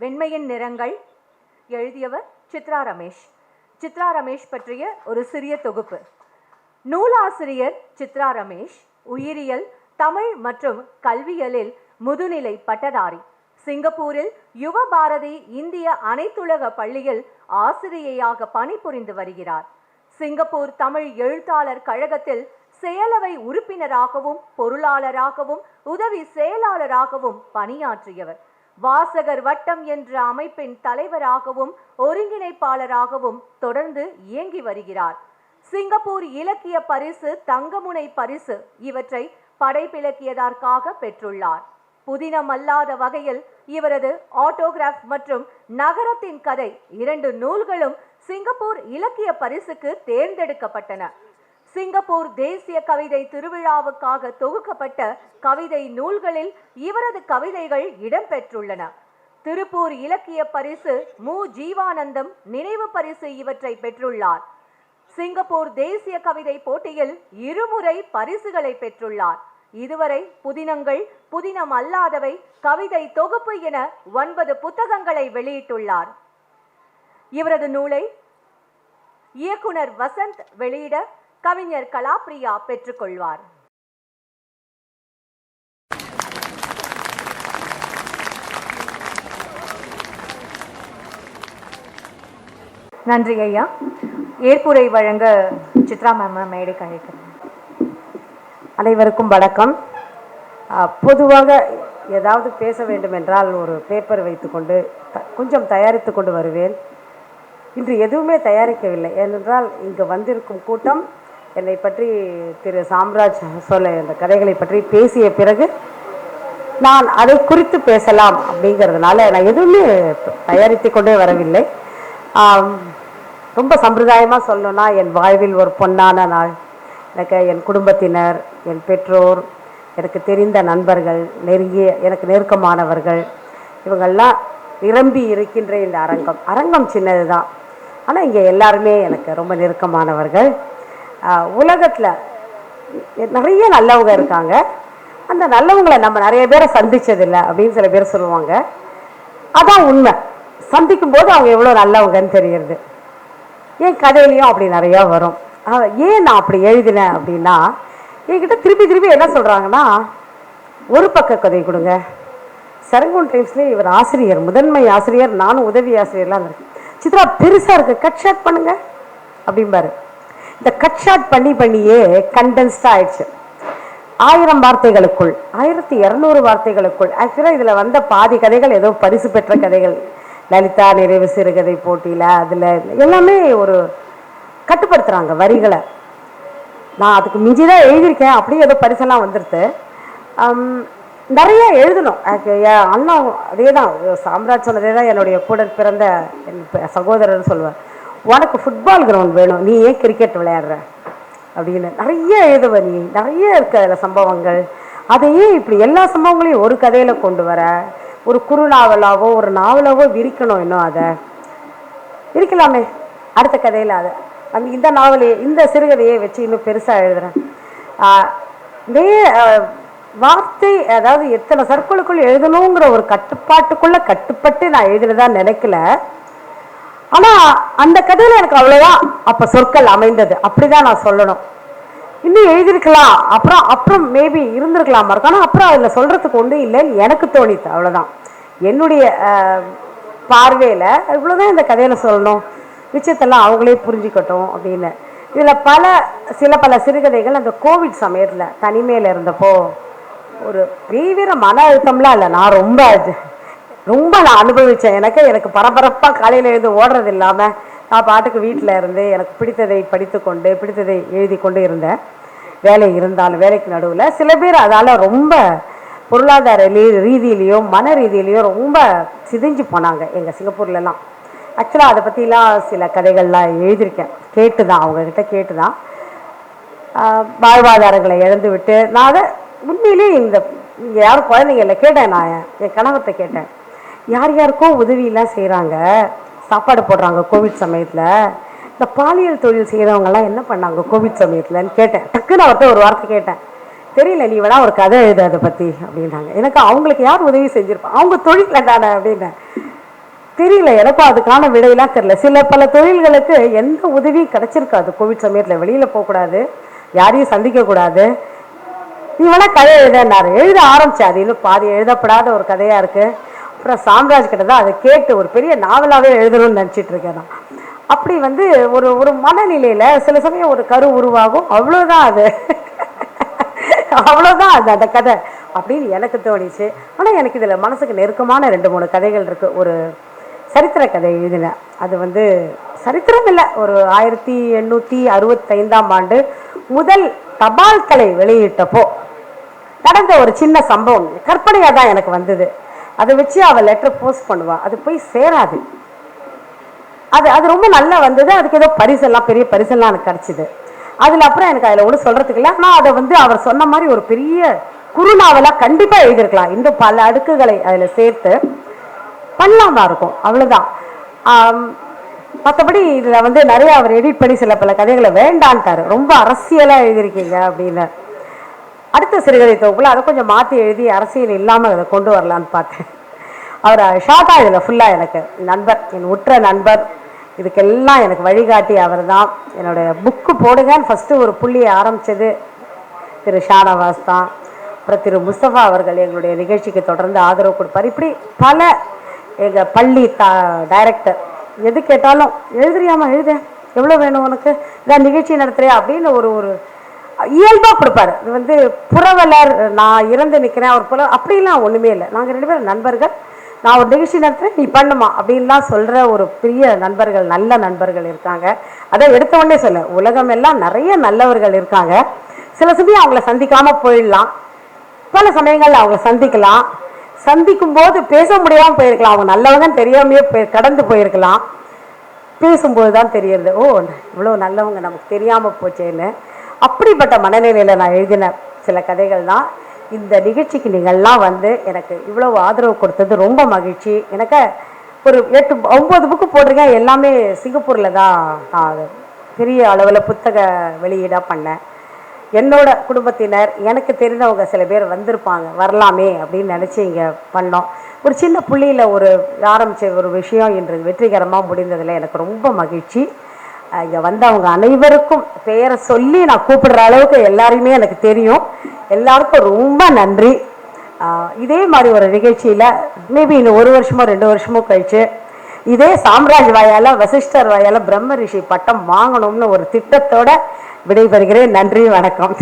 வெண்மையின் நிறங்கள் எழுதியவர் சித்ரா ரமேஷ். சித்ரா ரமேஷ் பற்றிய ஒரு சிறிய தொகுப்பு. நூலாசிரியர் சித்ரா ரமேஷ் உயிரியல் தமிழ் மற்றும் கல்வியலில் முதுநிலை பட்டதாரி. சிங்கப்பூரில் யுவ பாரதி இந்திய அனைத்துலக பள்ளியில் ஆசிரியையாக பணிபுரிந்து வருகிறார். சிங்கப்பூர் தமிழ் எழுத்தாளர் கழகத்தில் செயலவை உறுப்பினராகவும் பொருளாளராகவும் உதவி செயலாளராகவும் பணியாற்றியவர். வாசகர் வட்டம் என்ற அமைப்பின் தலைவராகவும் ஒருங்கிணைப்பாளராகவும் தொடர்ந்து இயங்கி வருகிறார். சிங்கப்பூர் இலக்கிய பரிசு தங்கமுனை பரிசு இவற்றை படைப்பிலக்கியதற்காக பெற்றுள்ளார். புதினம் அல்லாத வகையில் இவரது ஆட்டோகிராஃப் மற்றும் நகரத்தின் கதை இரண்டு நூல்களும் சிங்கப்பூர் இலக்கிய பரிசுக்கு தேர்ந்தெடுக்கப்பட்டன. சிங்கப்பூர் தேசிய கவிதை திருவிழாவுக்காக தொகுக்கப்பட்ட கவிதை நூல்களில் இவரது கவிதைகள் இடம்பெற்றுள்ளன. திருப்பூர் இலக்கிய பரிசு மு. ஜீவானந்தம் நினைவு பரிசு இவற்றை பெற்றுள்ளார். சிங்கப்பூர் தேசிய கவிதை போட்டியில் இருமுறை பரிசுகளை பெற்றுள்ளார். இதுவரை புதினங்கள் புதினம் அல்லாதவை கவிதை தொகுப்பு என ஒன்பது புத்தகங்களை வெளியிட்டுள்ளார். இவரது நூலை இயக்குனர் வசந்த் வெளியிட கவிஞர் கலாப்ரியா பெற்றுக்கொள்வார். நன்றி ஐயா. ஏற்புரை வழங்க சித்ரா மேம் மேடை கழிக்கிறேன் அனைவருக்கும் வணக்கம். பொதுவாக ஏதாவது பேச வேண்டும் என்றால் ஒரு பேப்பர் வைத்துக்கொண்டு த- கொஞ்சம் தயாரித்து கொண்டு வருவேன். இன்று எதுவுமே தயாரிக்கவில்லை. ஏனென்றால் இங்கு வந்திருக்கும் கூட்டம் என்னை பற்றி திரு சாம்ராஜ் சொல்ல இந்த கதைகளை பற்றி பேசிய பிறகு நான் அதை குறித்து பேசலாம் அப்படிங்கிறதுனால நான் எதுவுமே தயாரித்து கொண்டே வரவில்லை. ரொம்ப சம்பிரதாயமாக சொல்லணும்னா என் வாழ்வில் ஒரு பொன்னான நாள். எனக்கு என் குடும்பத்தினர் என் பெற்றோர் எனக்கு தெரிந்த நண்பர்கள் நெருங்கிய எனக்கு நெருக்கமானவர்கள் இவங்கெல்லாம் நிரம்பி இருக்கின்ற இந்த அரங்கம். அரங்கம் சின்னது தான் ஆனால் இங்கே எல்லாருமே எனக்கு ரொம்ப நெருக்கமானவர்கள். உலகத்தில் நிறைய நல்லவங்க இருக்காங்க. அந்த நல்லவங்களை நம்ம நிறைய பேரை சந்திச்சதில்லை அப்படின்னு சில பேர் சொல்லுவாங்க. அதான் உண்மை. சந்திக்கும் போது அவங்க எவ்வளோ நல்லவங்கன்னு தெரியுது என் கதையிலையும் அப்படி நிறையா வரும். ஏன் நான் அப்படி எழுதினேன் அப்படின்னா என்கிட்ட திருப்பி திருப்பி என்ன சொல்கிறாங்கன்னா ஒரு பக்க கதை கொடுங்க. சரங்கூன் டைம்ஸ்லேயே இவர் ஆசிரியர் முதன்மை ஆசிரியர் நானும் உதவி ஆசிரியர்லாம் இருக்கேன் சித்ரா பெருசாக இருக்குது கட் ஷாட் பண்ணுங்கள் அப்படிம்பாரு. இந்த கட் ஷாட் பண்ணி பண்ணியே கண்டென்ஸ்டாக ஆயிடுச்சு. ஆயிரம் வார்த்தைகளுக்குள் ஆயிரத்தி இரநூறு வார்த்தைகளுக்குள் ஆக்சுவலாக இதில் வந்த பாதி கதைகள் ஏதோ பரிசு பெற்ற கதைகள். லலிதா நிறைவு சிறுகதை போட்டியில் அதில் எல்லாமே ஒரு கட்டுப்படுத்துகிறாங்க வரிகளை. நான் அதுக்கு மிஞ்சி தான் எழுதியிருக்கேன் அப்படியே ஏதோ பரிசெல்லாம் வந்துடுது நிறைய எழுதணும். அண்ணா அதே தான் சாம்ராஜ் சொன்னதே தான் என்னுடைய கூட பிறந்த என் சகோதரர்னு சொல்லுவேன் உனக்கு ஃபுட்பால் கிரவுண்ட் வேணும் நீ ஏன் கிரிக்கெட் விளையாடுற. அப்படின்னு நிறைய எழுதுவ நீ நிறைய இருக்கு அதில் சம்பவங்கள். அதையே இப்படி எல்லா சம்பவங்களையும் ஒரு கதையில் கொண்டு வர ஒரு குறுநாவலாவோ ஒரு நாவலாவோ விரிக்கணும் இன்னும் அதை. இருக்கலாமே அடுத்த கதையில் அதை. அந்த இந்த நாவலையே இந்த சிறுகதையை வச்சு இன்னும் பெருசாக எழுதுகிறேன் ஆஹ் மே வார்த்தை அதாவது எத்தனை சர்க்குளுக்குள் எழுதணுங்கிற ஒரு கட்டுப்பாட்டுக்குள்ளே கட்டுப்பட்டு நான் எழுதினதா நினைக்கல. ஆனால் அந்த கதையில் எனக்கு அவ்வளோதான் அப்போ சொற்கள் அமைந்தது. அப்படிதான் நான் சொல்லணும். இன்னும் எழுதியிருக்கலாம். அப்புறம் அப்புறம் மேபி இருந்திருக்கலாம். இருக்கும் ஆனால் அப்புறம் அதில் சொல்கிறதுக்கு ஒன்றும் இல்லைன்னு எனக்கு தோணித்து அவ்வளோதான் என்னுடைய பார்வையில் இவ்வளோதான் இந்த கதையில் சொல்லணும். மிச்சத்தெல்லாம் அவங்களே புரிஞ்சுக்கட்டும் அப்படின்னு. இதில் பல சில பல சிறுகதைகள் அந்த கோவிட் சமயத்தில் தனிமையில் இருந்தப்போ ஒரு தீவிர மன அழுத்தம்லாம் இல்லை. நான் ரொம்ப அது- ரொம்ப நான் அனுபவித்தேன் எனக்கு எனக்கு பரபரப்பாக காலையில் எழுந்து ஓடுறது இல்லாமல் நான் பாட்டுக்கு வீட்டில் இருந்து எனக்கு பிடித்ததை படித்து கொண்டு பிடித்ததை எழுதி கொண்டு இருந்தேன். வேலை இருந்தாலும் வேலைக்கு நடுவில். சில பேர் அதால் ரொம்ப பொருளாதார ரீதியிலையும் மன ரீதியிலையும் ரொம்ப சிதைஞ்சு போனாங்க எங்கள் சிங்கப்பூர்லலாம். ஆக்சுவலாக அதை பற்றிலாம் சில கதைகள்லாம் எழுதியிருக்கேன். கேட்டு தான் அவங்கக்கிட்ட கேட்டு தான் வாழ்வாதாரங்களை இழந்து விட்டு நான் அதை உண்மையிலேயே இந்த இங்கே யாரும் குழந்தைங்கள கேட்டேன் நான் என் கணவர்கிட்ட கேட்டேன். யார் யாருக்கோ உதவியெல்லாம் செய்கிறாங்க சாப்பாடு போடுறாங்க கோவிட் சமயத்தில். இந்த பாலியல் தொழில் செய்கிறவங்கெல்லாம் என்ன பண்ணாங்க கோவிட் சமயத்தில்ன்னு கேட்டேன். டக்குன்னு அவர்கிட்ட ஒரு வார்த்தை கேட்டேன். தெரியல நீ வேணா ஒரு கதை எழுது அதை பற்றி அப்படின்னாங்க. எனக்கு அவங்களுக்கு யார் உதவி செஞ்சுருப்பா? அவங்க தொழிலில் தானே அப்படின்னேன். தெரியல எனக்கும் அதுக்கான விடையெல்லாம் தெரியல. சில பல தொழில்களுக்கு எந்த உதவியும் கிடச்சிருக்காது கோவிட் சமயத்தில். வெளியில் போகக்கூடாது யாரையும் சந்திக்கக்கூடாது. நீ வேணா கதை எழுதனாரு எழுத ஆரம்பிச்சேன். அது இன்னும் பாதி எழுதப்படாத ஒரு கதையாக இருக்குது அப்புறம் சாம்ராஜ் கிட்ட தான் அதை கேட்டு ஒரு பெரிய நாவலாகவே எழுதணும்னு நினச்சிட்டு இருக்கேன் நான். அப்படி வந்து ஒரு ஒரு மனநிலையில் சில சமயம் ஒரு கரு உருவாகும். அவ்வளோதான் அது. அவ்வளோதான் அது அந்த கதை. அப்படின்னு எனக்கு தோணிச்சு. ஆனால் எனக்கு இதில் மனசுக்கு நெருக்கமான ரெண்டு மூணு கதைகள் இருக்குது ஒரு சரித்திர கதை எழுதினேன் அது வந்து சரித்திரம் இல்லை. ஒரு ஆயிரத்தி எண்ணூற்றி அறுபத்தைந்தாம் ஆண்டு முதல் தபால் தலை வெளியிட்டப்போ நடந்த ஒரு சின்ன சம்பவம். கற்பனையாக தான் எனக்கு வந்தது. அதை வச்சு அவள் லெட்டர் போஸ்ட் பண்ணுவாள் அது போய் சேராது. அது அது ரொம்ப நல்லா வந்தது. அதுக்கு ஏதோ பரிசெல்லாம் பெரிய பரிசெல்லாம் எனக்கு கிடச்சிது. அதில் அப்புறம் எனக்கு அதில் ஒன்றும் சொல்கிறதுக்கு இல்லை. ஆனால் அதை வந்து அவர் சொன்ன மாதிரி ஒரு பெரிய குறுநாவலாக கண்டிப்பாக எழுதியிருக்கலாம் இன்னும் பல அடுக்குகளை அதில் சேர்த்து பண்ணலாமா இருக்கும். அவ்வளோதான் மற்றபடி இதில் வந்து நிறையா அவர் எடிட் பண்ணி சில பல கதைகளை வேண்டான்ட்டார். ரொம்ப அரசியலாக எழுதியிருக்கீங்க அப்படின்னு. அடுத்த சிறுகதை தொகுப்பில் அதை கொஞ்சம் மாற்றி எழுதி அரசியல் இல்லாமல் அதை கொண்டு வரலான்னு பார்த்தேன். அவர் ஷார்ட்டாக இதில் ஃபுல்லாக எனக்கு நண்பர் என் உற்ற நண்பர். இதுக்கெல்லாம் எனக்கு வழிகாட்டி அவர் தான் என்னோடய புக்கு போடுங்கன்னு ஃபஸ்ட்டு ஒரு புள்ளியை ஆரம்பித்தது திரு ஷானவாஸ் தான். அப்புறம் திரு முஸ்தபா அவர்கள் எங்களுடைய நிகழ்ச்சிக்கு தொடர்ந்து ஆதரவு கொடுப்பார். இப்படி பல எங்கள் பள்ளி தா டைரக்டர் எது கேட்டாலும் எழுதுறியாமா எழுத. எவ்வளோ வேணும் உனக்கு? இதான் நிகழ்ச்சி நடத்துகிறேன் அப்படின்னு ஒரு ஒரு இயல்பாக கொடுப்பாரு. இது வந்து புறவலர் நான் இறந்து நிற்கிறேன் அவர் புற அப்படிலாம் ஒன்றுமே இல்லை. நாங்கள் ரெண்டு பேரும் நண்பர்கள். நான் ஒரு நிகழ்ச்சி நடத்துகிறேன் நீ பண்ணுமா? அப்படின்லாம் சொல்கிற ஒரு பெரிய நண்பர்கள் நல்ல நண்பர்கள் இருக்காங்க. அதை எடுத்த உடனே சொல்ல. உலகம் எல்லாம் நிறைய நல்லவர்கள் இருக்காங்க. சில சமயம் அவங்கள சந்திக்காமல் போயிடலாம். பல சமயங்களில் அவங்கள சந்திக்கலாம். சந்திக்கும் போது பேச முடியாமல் போயிருக்கலாம். அவங்க நல்லவங்கன்னு தெரியாமையே போய் கடந்து போயிருக்கலாம். பேசும்போது தான் தெரியுது ஓ இவ்வளோ நல்லவங்க நமக்கு தெரியாமல் போச்சேன்னு. அப்படிப்பட்ட மனநிலையில் நான் எழுதின சில கதைகள் தான் இந்த நிகழ்ச்சிக்கு நீங்கள்லாம் வந்து எனக்கு இவ்வளோ ஆதரவு கொடுத்தது ரொம்ப மகிழ்ச்சி. எனக்கு ஒரு எட்டு ஒம்பது புக்கு போட்டிருக்கேன். எல்லாமே சிங்கப்பூரில் தான் நான் பெரிய அளவில் புத்தக வெளியீடாக பண்ணேன். என்னோட குடும்பத்தினர் எனக்கு தெரிந்தவங்க சில பேர் வந்திருப்பாங்க. வரலாமே அப்படின்னு நினச்சி இங்கே பண்ணோம். ஒரு சின்ன புள்ளியில் ஒரு ஆரம்பித்த ஒரு விஷயம் இன்று வெற்றிகரமாக முடிந்ததில் எனக்கு ரொம்ப மகிழ்ச்சி. இங்கே வந்தவங்க அனைவருக்கும் பெயரை சொல்லி நான் கூப்பிடுற அளவுக்கு எல்லாரையுமே எனக்கு தெரியும். எல்லாருக்கும் ரொம்ப நன்றி. இதே மாதிரி ஒரு நிகழ்ச்சியில் மேபி இன்னும் ஒரு வருஷமோ ரெண்டு வருஷமோ கழிச்சு இதே சாம்ராஜ் வாயால் வசிஷ்டர் வாயால் பிரம்ம ரிஷி பட்டம் வாங்கணும்னு ஒரு திட்டத்தோட விடைபெறுகிறேன். நன்றி வணக்கம்.